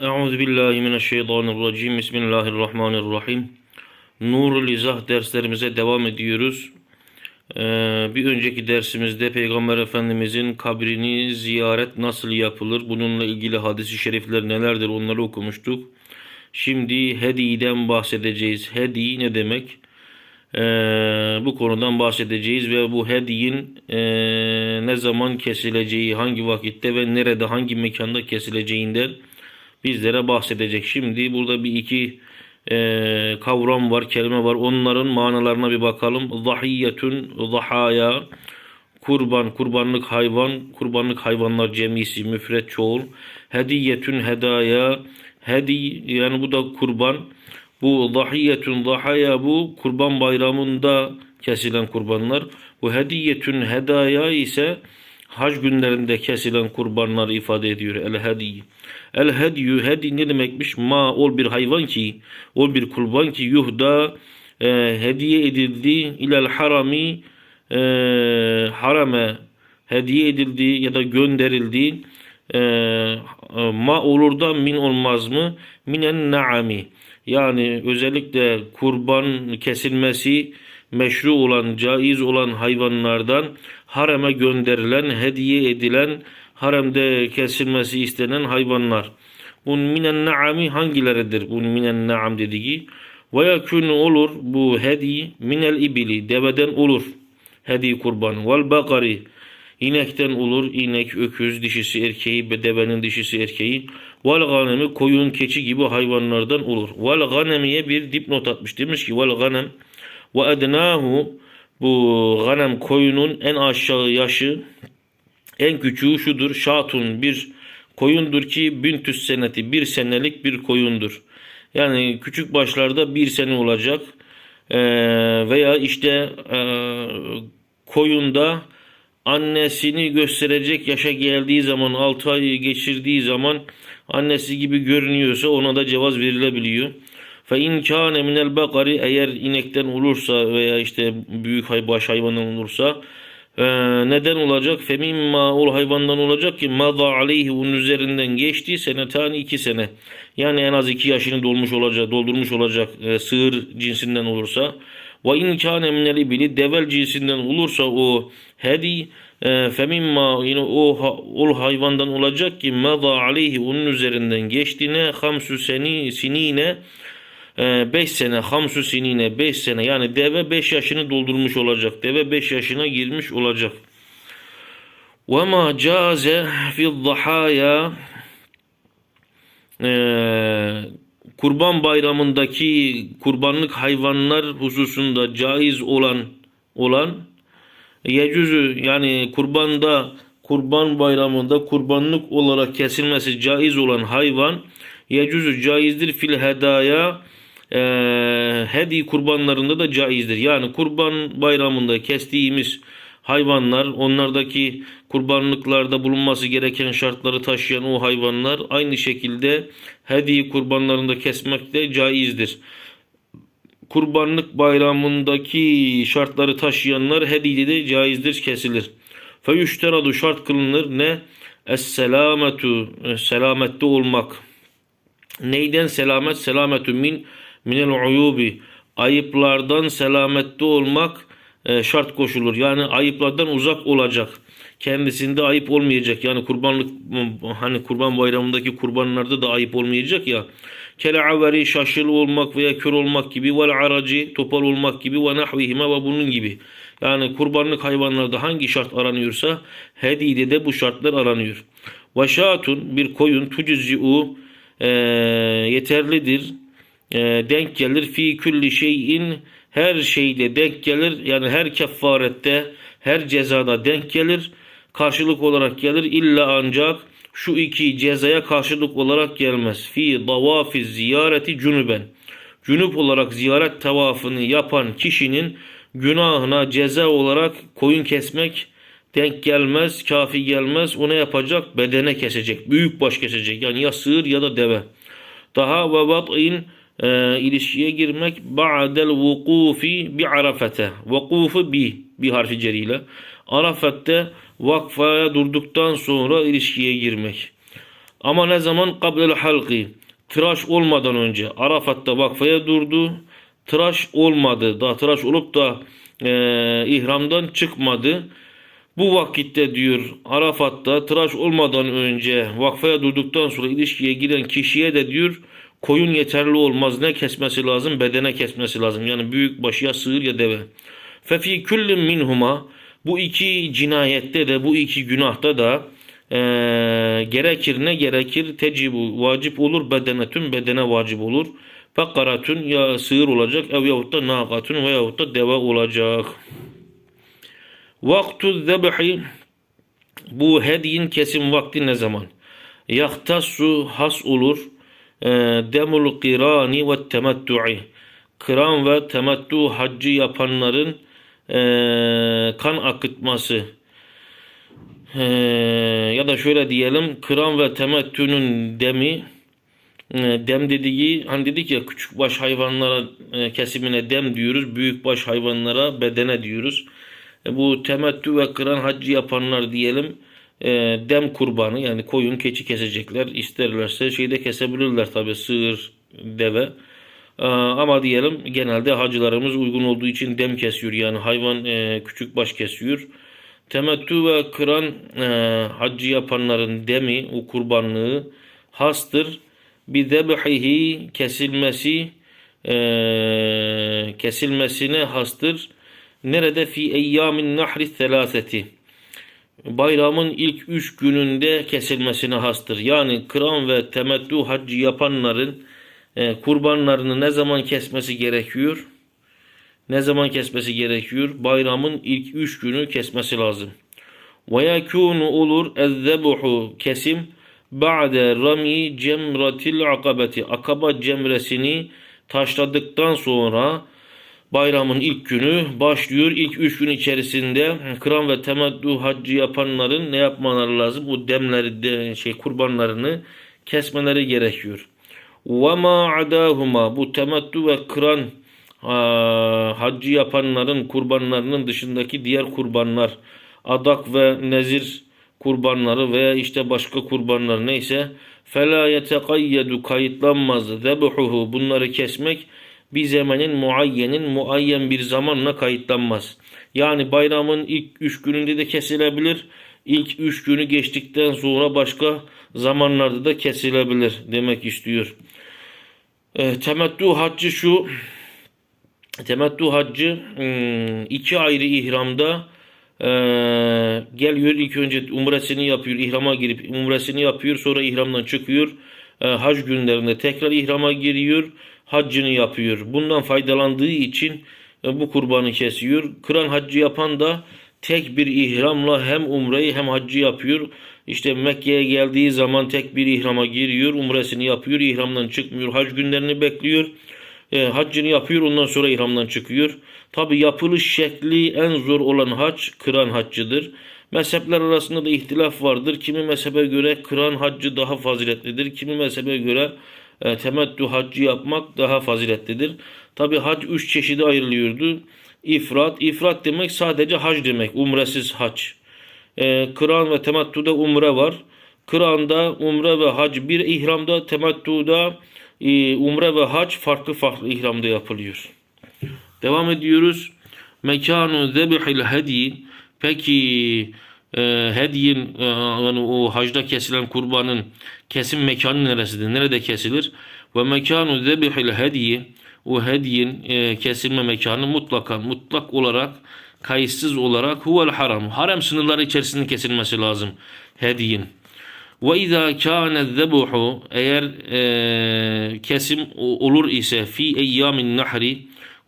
Euzu billahi mineşşeytanirracim. Bismillahirrahmanirrahim. Nurul İzah derslerimize devam ediyoruz. Ee, bir önceki dersimizde Peygamber Efendimizin kabrini ziyaret nasıl yapılır? Bununla ilgili hadisi şerifler nelerdir? Onları okumuştuk. Şimdi hediyeden bahsedeceğiz. Hediye ne demek? Ee, bu konudan bahsedeceğiz ve bu hediyin ee, ne zaman kesileceği, hangi vakitte ve nerede, hangi mekanda kesileceğinden bizlere bahsedecek. Şimdi burada bir iki e, kavram var, kelime var. Onların manalarına bir bakalım. Zahiyyetun, zahaya, kurban, kurbanlık hayvan, kurbanlık hayvanlar cemisi, müfret çoğul. Hediyetun, hedaya, hedi yani bu da kurban. Bu zahiyetun, zahaya bu kurban bayramında kesilen kurbanlar. Bu hediyetun, hedaya ise hac günlerinde kesilen kurbanları ifade ediyor. El hediye. El hediyü hedi ne demekmiş? Ma ol bir hayvan ki, ol bir kurban ki yuhda e, hediye edildi ilel harami e, harame hediye edildi ya da gönderildi e, ma olur da min olmaz mı? Minen naami yani özellikle kurban kesilmesi meşru olan, caiz olan hayvanlardan hareme gönderilen, hediye edilen, haremde kesilmesi istenen hayvanlar. Bunun minen naami hangileridir? Bunun minen naam dediği. Ve yakun olur bu hedi minel ibili deveden olur. Hedi kurban. Vel bakari inekten olur. inek, öküz, dişisi erkeği, devenin dişisi erkeği. Vel ganemi koyun, keçi gibi hayvanlardan olur. Vel ganemiye bir dipnot atmış. Demiş ki vel ganem ve ednahu bu ganem koyunun en aşağı yaşı en küçüğü şudur. Şatun bir koyundur ki büntüs seneti bir senelik bir koyundur. Yani küçük başlarda bir sene olacak. Ee, veya işte e, koyunda annesini gösterecek yaşa geldiği zaman 6 ay geçirdiği zaman annesi gibi görünüyorsa ona da cevaz verilebiliyor. Fe in kâne minel bakari eğer inekten olursa veya işte büyük hay baş hayvandan olursa e, neden olacak? Femimma ol hayvandan olacak ki maza aleyhi bunun üzerinden geçti senetani iki sene. Yani en az iki yaşını dolmuş olacak, doldurmuş olacak e, sığır cinsinden olursa. Ve in kâne minel ibili devel cinsinden olursa o hedi e, femimma yine o ol hayvandan olacak ki maza aleyhi onun üzerinden geçtiğine hamsu seni sinine 5 ee, sene hamsu sinine 5 sene yani deve 5 yaşını doldurmuş olacak. Deve 5 yaşına girmiş olacak. Ve ma caze fi zahaya ee, kurban bayramındaki kurbanlık hayvanlar hususunda caiz olan olan yecüzü yani kurbanda kurban bayramında kurbanlık olarak kesilmesi caiz olan hayvan yecüzü caizdir fil hedaya e, hedi kurbanlarında da caizdir. Yani kurban bayramında kestiğimiz hayvanlar, onlardaki kurbanlıklarda bulunması gereken şartları taşıyan o hayvanlar aynı şekilde hedi kurbanlarında kesmek de caizdir. Kurbanlık bayramındaki şartları taşıyanlar hediyede de caizdir, kesilir. Feyüşteradu şart kılınır ne? Es-selametu, selamette olmak. Neyden selamet? Selametü min minel uyubi ayıplardan selamette olmak e, şart koşulur. Yani ayıplardan uzak olacak. Kendisinde ayıp olmayacak. Yani kurbanlık hani kurban bayramındaki kurbanlarda da ayıp olmayacak ya. Kele averi şaşıl olmak veya kör olmak gibi vel aracı topal olmak gibi ve nahvihime ve bunun gibi. Yani kurbanlık hayvanlarda hangi şart aranıyorsa hedide de bu şartlar aranıyor. Ve şatun bir koyun tucuzzi'u e, yeterlidir e, denk gelir. Fi külli şeyin her şeyde denk gelir. Yani her kefarette, her cezada denk gelir. Karşılık olarak gelir. İlla ancak şu iki cezaya karşılık olarak gelmez. Fi davafi ziyareti cünüben. Cünüp olarak ziyaret tavafını yapan kişinin günahına ceza olarak koyun kesmek denk gelmez, kafi gelmez. Ona yapacak? Bedene kesecek. Büyük baş kesecek. Yani ya sığır ya da deve. Daha ve vat'in e, ilişkiye girmek ba'del vukufi bi arafete. Vukufu bi bir harfi ceriyle. Arafette vakfaya durduktan sonra ilişkiye girmek. Ama ne zaman? Kablel halki. Tıraş olmadan önce. Arafat'ta vakfaya durdu. Tıraş olmadı. Daha tıraş olup da e, ihramdan çıkmadı. Bu vakitte diyor Arafat'ta tıraş olmadan önce vakfaya durduktan sonra ilişkiye giren kişiye de diyor koyun yeterli olmaz. Ne kesmesi lazım? Bedene kesmesi lazım. Yani büyük baş ya sığır ya deve. Fefi küllün minhuma bu iki cinayette de bu iki günahta da eee, gerekir ne gerekir? Tecibu vacip olur bedenetün bedene vacip olur. Fekaratün ya sığır olacak ev yahut da nakatün veyahut da deve olacak. Vaktu zebhi bu hediyin kesim vakti ne zaman? Yahtassu has olur. E, demul kirani ve temettu'i. Kıran ve temettu haccı yapanların e, kan akıtması. E, ya da şöyle diyelim kıran ve temettünün demi e, dem dediği hani dedik ya küçük baş hayvanlara e, kesimine dem diyoruz. Büyük baş hayvanlara bedene diyoruz. E, bu temettü ve kıran haccı yapanlar diyelim e, dem kurbanı yani koyun keçi kesecekler. İsterlerse şeyde kesebilirler tabi sığır deve. E, ama diyelim genelde hacılarımız uygun olduğu için dem kesiyor yani hayvan e, küçük baş kesiyor. Temettü ve kıran e, haccı yapanların demi o kurbanlığı hastır. Bir debihihi kesilmesi e, kesilmesine hastır. Nerede fi eyyamin nahri selaseti. Bayramın ilk üç gününde kesilmesine hastır. Yani kıran ve temettü haccı yapanların e, kurbanlarını ne zaman kesmesi gerekiyor? Ne zaman kesmesi gerekiyor? Bayramın ilk üç günü kesmesi lazım. Yekûnu olur ezzebuhu kesim ba'de rami cemratil akabeti. Akaba cemresini taşladıktan sonra bayramın ilk günü başlıyor. İlk üç gün içerisinde kıran ve temettü haccı yapanların ne yapmaları lazım? Bu demleri de, şey kurbanlarını kesmeleri gerekiyor. Ve ma adahuma bu temettü ve kıran ha, haccı yapanların kurbanlarının dışındaki diğer kurbanlar adak ve nezir kurbanları veya işte başka kurbanlar neyse fela yetekayyedu kayıtlanmaz zebuhuhu bunları kesmek bir zamanin muayyenin muayyen bir zamanla kayıtlanmaz. Yani bayramın ilk üç gününde de kesilebilir. İlk üç günü geçtikten sonra başka zamanlarda da kesilebilir demek istiyor. E, temettü haccı şu temettü haccı hmm, iki ayrı ihramda e, geliyor ilk önce umresini yapıyor ihrama girip umresini yapıyor sonra ihramdan çıkıyor e, hac günlerinde tekrar ihrama giriyor haccını yapıyor bundan faydalandığı için e, bu kurbanı kesiyor kıran haccı yapan da tek bir ihramla hem umreyi hem haccı yapıyor işte Mekke'ye geldiği zaman tek bir ihrama giriyor umresini yapıyor ihramdan çıkmıyor hac günlerini bekliyor e, haccını yapıyor ondan sonra ihramdan çıkıyor. Tabi yapılış şekli en zor olan hac kıran haccıdır. Mezhepler arasında da ihtilaf vardır. Kimi mezhebe göre kıran haccı daha faziletlidir. Kimi mezhebe göre e, temettü haccı yapmak daha faziletlidir. Tabi hac üç çeşide ayrılıyordu. İfrat, ifrat demek sadece hac demek. Umresiz hac. E, kıran ve temettüde umre var. Kıranda umre ve hac bir ihramda, temettüde e, umre ve hac farklı farklı ihramda yapılıyor. Devam ediyoruz. Mekanu zebihil hedi. Peki hediyin e, yani o hacda kesilen kurbanın kesim mekanı neresidir? Nerede kesilir? Ve mekanu zebihil hedi. O hediyin e, kesilme mekanı mutlaka mutlak olarak kayıtsız olarak huvel haram. Haram sınırları içerisinde kesilmesi lazım hediyin. Ve izâ kâne zebuhu eğer e, kesim olur ise fi eyyamin nahri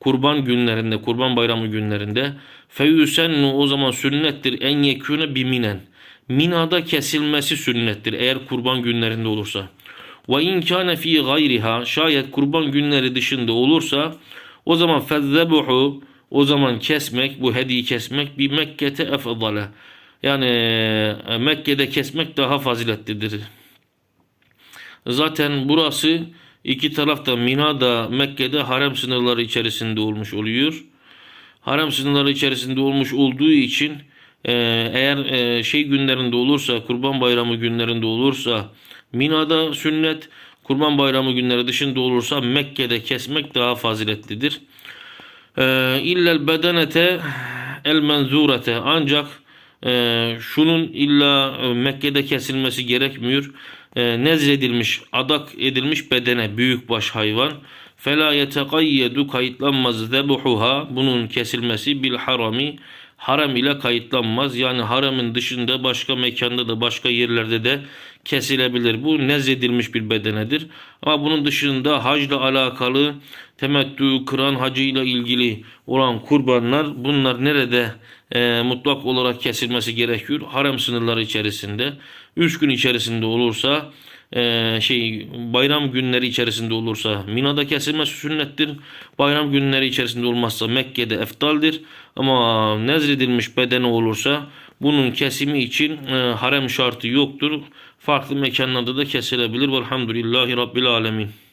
kurban günlerinde kurban bayramı günlerinde feyüsennu o zaman sünnettir en yekûne biminen Mina'da kesilmesi sünnettir eğer kurban günlerinde olursa. Ve in kâne fi gayriha şayet kurban günleri dışında olursa o zaman fezzebuhu o zaman kesmek bu hediyi kesmek bir Mekke'te efdale. Yani e, Mekke'de kesmek daha faziletlidir. Zaten burası iki Mina da Mekke'de harem sınırları içerisinde olmuş oluyor. Harem sınırları içerisinde olmuş olduğu için e, eğer e, şey günlerinde olursa Kurban Bayramı günlerinde olursa Mina'da sünnet, Kurban Bayramı günleri dışında olursa Mekke'de kesmek daha faziletlidir. İllel bedenete el menzurete ancak e, şunun illa e, Mekke'de kesilmesi gerekmiyor. E, nezredilmiş, adak edilmiş bedene büyükbaş hayvan. Fela yetekayyedu kayıtlanmaz zebuhuha bunun kesilmesi bil harami haram ile kayıtlanmaz. Yani haramın dışında başka mekanda da başka yerlerde de kesilebilir. Bu nezredilmiş bir bedenedir. Ama bunun dışında hacla alakalı temettü, kıran hacıyla ilgili olan kurbanlar bunlar nerede e, mutlak olarak kesilmesi gerekiyor? Harem sınırları içerisinde. 3 gün içerisinde olursa e, şey bayram günleri içerisinde olursa Mina'da kesilmesi sünnettir. Bayram günleri içerisinde olmazsa Mekke'de eftaldir. Ama nezredilmiş bedeni olursa bunun kesimi için e, harem şartı yoktur. Farklı mekanlarda da kesilebilir. Velhamdülillahi Rabbil Alemin.